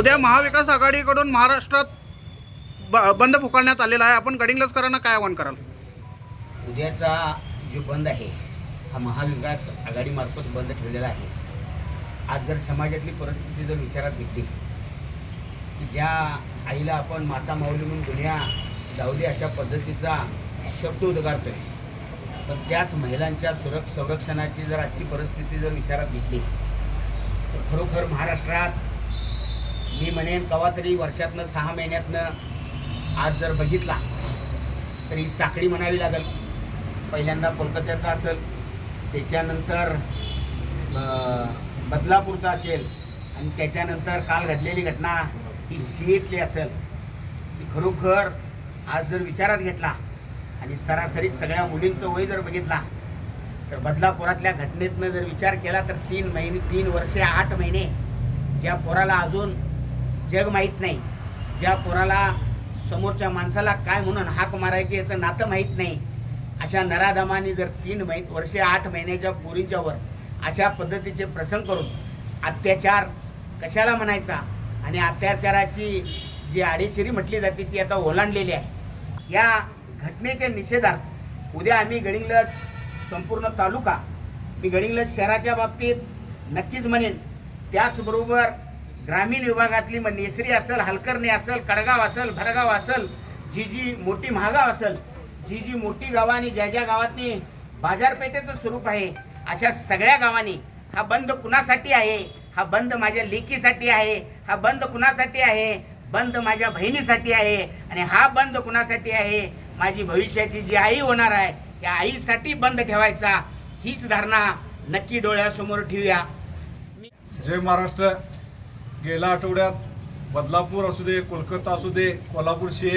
उद्या महाविकास आघाडीकडून महाराष्ट्रात ब- बंद पुकारण्यात आलेला आहे. आपण गडिंगलजकरांना काय आवाहन कराल? उद्याचा जो बंद आहे हा महाविकास आघाडीमार्फत बंद ठेवलेला आहे. आज जर समाजातली परिस्थिती जर विचारात घेतली की ज्या आईला आपण माता माऊली म्हणून दुनिया धावली अशा पद्धतीचा शब्द उद्गारतोय पण त्याच महिलांच्या सुरक्ष संरक्षणाची जर आजची परिस्थिती जर विचारात घेतली तर खरोखर महाराष्ट्रात मी म्हणेन कवा तरी वर्षातनं सहा महिन्यातनं आज जर बघितला तर ही साखळी म्हणावी लागेल. पहिल्यांदा कोलकात्याचा असेल त्याच्यानंतर बदलापूरचा असेल आणि त्याच्यानंतर काल घडलेली घटना ही सीएतली असेल. ती खरोखर आज जर विचारात घेतला आणि सरासरी सगळ्या मुलींचं वय जर बघितला तर बदलापुरातल्या घटनेतनं जर विचार केला तर तीन महिने तीन वर्षे आठ महिने ज्या पोराला अजून जग माहीत नाही. ज्या पोराला समोरच्या माणसाला काय म्हणून हाक मारायची याचं नातं माहीत नाही. अशा नराधमाने जर तीन महि वर्षे आठ महिन्याच्या पोरींच्यावर अशा पद्धतीचे प्रसंग करून अत्याचार कशाला म्हणायचा? आणि अत्याचाराची जी आडेशिरी म्हटली जाते ती आता ओलांडलेली आहे. या घटनेच्या निषेधार्थ उद्या आम्ही गडिंगलज संपूर्ण तालुका मी गडिंगलज शहराच्या बाबतीत नक्कीच म्हणेन त्याचबरोबर ग्रामीण विभागातली मग नेसरी असेल हलकर्णी असेल कडगाव असेल भरगाव असेल जी जी मोठी महागाव असेल जी जी मोठी गावं आणि ज्या ज्या गावातनी बाजारपेठेचं स्वरूप आहे अशा सगळ्या गावांनी हा बंद कुणासाठी आहे? हा बंद माझ्या लेकीसाठी आहे हा बंद कुणासाठी आहे? बंद माझ्या बहिणीसाठी आहे आणि हा बंद कुणासाठी आहे? माझी भविष्याची जी आई होणार आहे त्या आईसाठी बंद ठेवायचा हीच धारणा नक्की डोळ्यासमोर ठेवूया. जय महाराष्ट्र. गेल्या आठवड्यात बदलापूर असू दे कोलकाता असू दे कोल्हापूर शे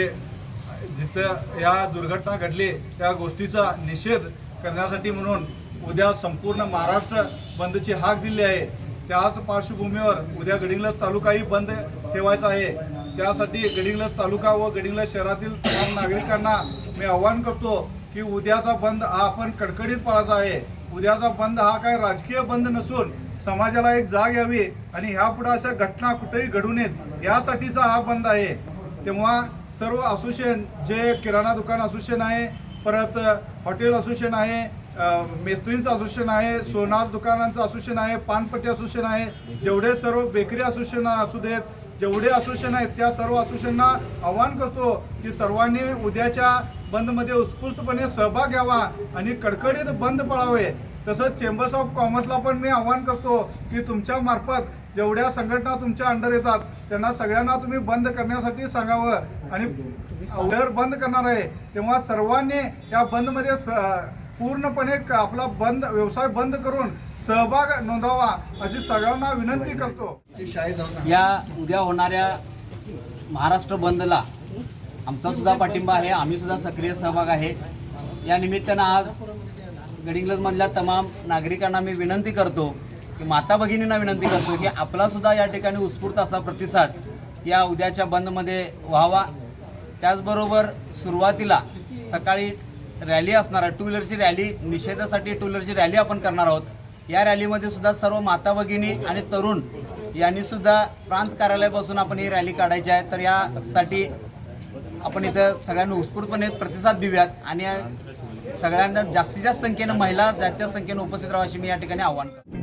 जिथं या दुर्घटना घडली त्या गोष्टीचा निषेध करण्यासाठी म्हणून उद्या संपूर्ण महाराष्ट्र बंदची हाक दिली आहे. त्याच पार्श्वभूमीवर उद्या गडिंगलज तालुकाही बंद ठेवायचा आहे. त्यासाठी गडिंगलज तालुका व गडिंगलज शहरातील तमाम नागरिकांना मी आवाहन करतो की उद्याचा बंद हा आपण कडकडीत पाळायचा आहे. उद्याचा बंद हा काय राजकीय बंद नसून समाजाला एक जाग यावी आणि ह्यापुढे अशा घटना कुठेही घडू नयेत यासाठीचा हा बंद आहे. तेव्हा सर्व असोसिएशन जे किराणा दुकान असोसिएशन आहे परत हॉटेल असोसिएशन आहे मेस्त्रींचं असोसिएशन आहे सोनार दुकानांचं असोसिएशन आहे पानपट्टी असोसिएशन आहे जेवढे सर्व बेकरी असोसिएशन असू देत जेवढे असोसिएशन आहेत त्या सर्व असोसिएशनना आवाहन करतो की सर्वांनी उद्याच्या बंदमध्ये उत्स्फूर्तपणे सहभाग घ्यावा आणि कडकडीत बंद पळावे. तसंच चेंबर्स ऑफ कॉमर्सला पण मी आवाहन करतो की तुमच्या मार्फत जेवढ्या संघटना तुमच्या अंडर येतात त्यांना सगळ्यांना तुम्ही बंद करण्यासाठी सांगावं. आणि जर बंद करणार आहे तेव्हा सर्वांनी या बंदमध्ये स पूर्णपणे आपला बंद व्यवसाय बंद करून सहभाग नोंदवा अशी सगळ्यांना विनंती करतो. या उद्या होणाऱ्या महाराष्ट्र बंदला आमचा सुद्धा पाठिंबा आहे आम्ही सुद्धा सक्रिय सहभाग आहे. या निमित्तानं आज गडिंग्लजमधल्या तमाम नागरिकांना मी विनंती करतो की माता भगिनींना विनंती करतो की आपला सुद्धा या ठिकाणी उत्स्फूर्त असा प्रतिसाद या उद्याच्या बंदमध्ये व्हावा. त्याचबरोबर सुरुवातीला सकाळी रॅली असणार आहे टू व्हीलरची रॅली निषेधासाठी टू व्हीलरची रॅली आपण करणार आहोत. या रॅलीमध्ये सुद्धा सर्व माता भगिनी आणि तरुण यांनी सुद्धा प्रांत कार्यालयापासून आपण ही रॅली काढायची आहे. तर यासाठी आपण इथं सगळ्यांना उत्स्फूर्तपणे प्रतिसाद देऊयात आणि सगळ्यांना जास्तीत जास्त संख्येनं महिला जास्तीत जास्त संख्येनं उपस्थित राहावं अशी मी या ठिकाणी आवाहन करतो.